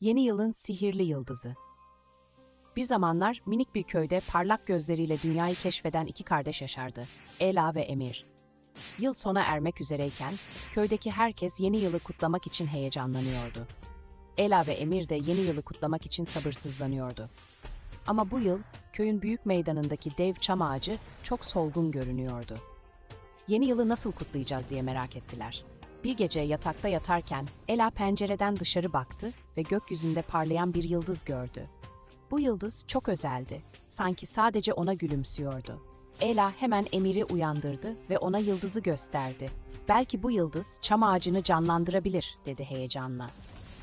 Yeni yılın sihirli yıldızı. Bir zamanlar minik bir köyde parlak gözleriyle dünyayı keşfeden iki kardeş yaşardı. Ela ve Emir. Yıl sona ermek üzereyken köydeki herkes yeni yılı kutlamak için heyecanlanıyordu. Ela ve Emir de yeni yılı kutlamak için sabırsızlanıyordu. Ama bu yıl köyün büyük meydanındaki dev çam ağacı çok solgun görünüyordu. Yeni yılı nasıl kutlayacağız diye merak ettiler. Bir gece yatakta yatarken Ela pencereden dışarı baktı ve gökyüzünde parlayan bir yıldız gördü. Bu yıldız çok özeldi. Sanki sadece ona gülümsüyordu. Ela hemen Emir'i uyandırdı ve ona yıldızı gösterdi. Belki bu yıldız çam ağacını canlandırabilir, dedi heyecanla.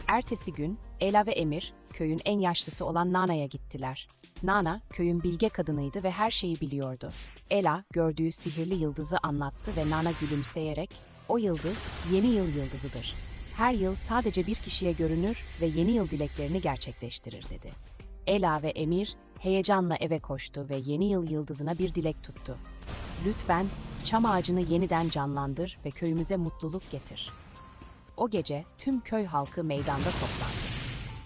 Ertesi gün Ela ve Emir köyün en yaşlısı olan Nana'ya gittiler. Nana köyün bilge kadınıydı ve her şeyi biliyordu. Ela gördüğü sihirli yıldızı anlattı ve Nana gülümseyerek o yıldız yeni yıl yıldızıdır. Her yıl sadece bir kişiye görünür ve yeni yıl dileklerini gerçekleştirir dedi. Ela ve Emir heyecanla eve koştu ve yeni yıl yıldızına bir dilek tuttu. Lütfen çam ağacını yeniden canlandır ve köyümüze mutluluk getir. O gece tüm köy halkı meydanda toplandı.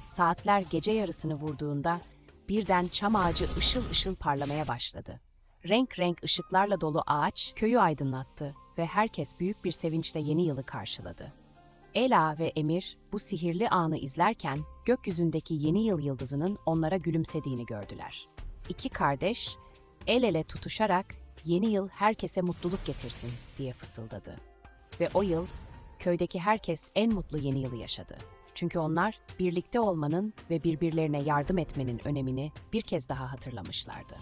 Saatler gece yarısını vurduğunda birden çam ağacı ışıl ışıl parlamaya başladı. Renk renk ışıklarla dolu ağaç köyü aydınlattı ve herkes büyük bir sevinçle yeni yılı karşıladı. Ela ve Emir bu sihirli anı izlerken gökyüzündeki yeni yıl yıldızının onlara gülümsediğini gördüler. İki kardeş el ele tutuşarak yeni yıl herkese mutluluk getirsin diye fısıldadı. Ve o yıl köydeki herkes en mutlu yeni yılı yaşadı. Çünkü onlar birlikte olmanın ve birbirlerine yardım etmenin önemini bir kez daha hatırlamışlardı.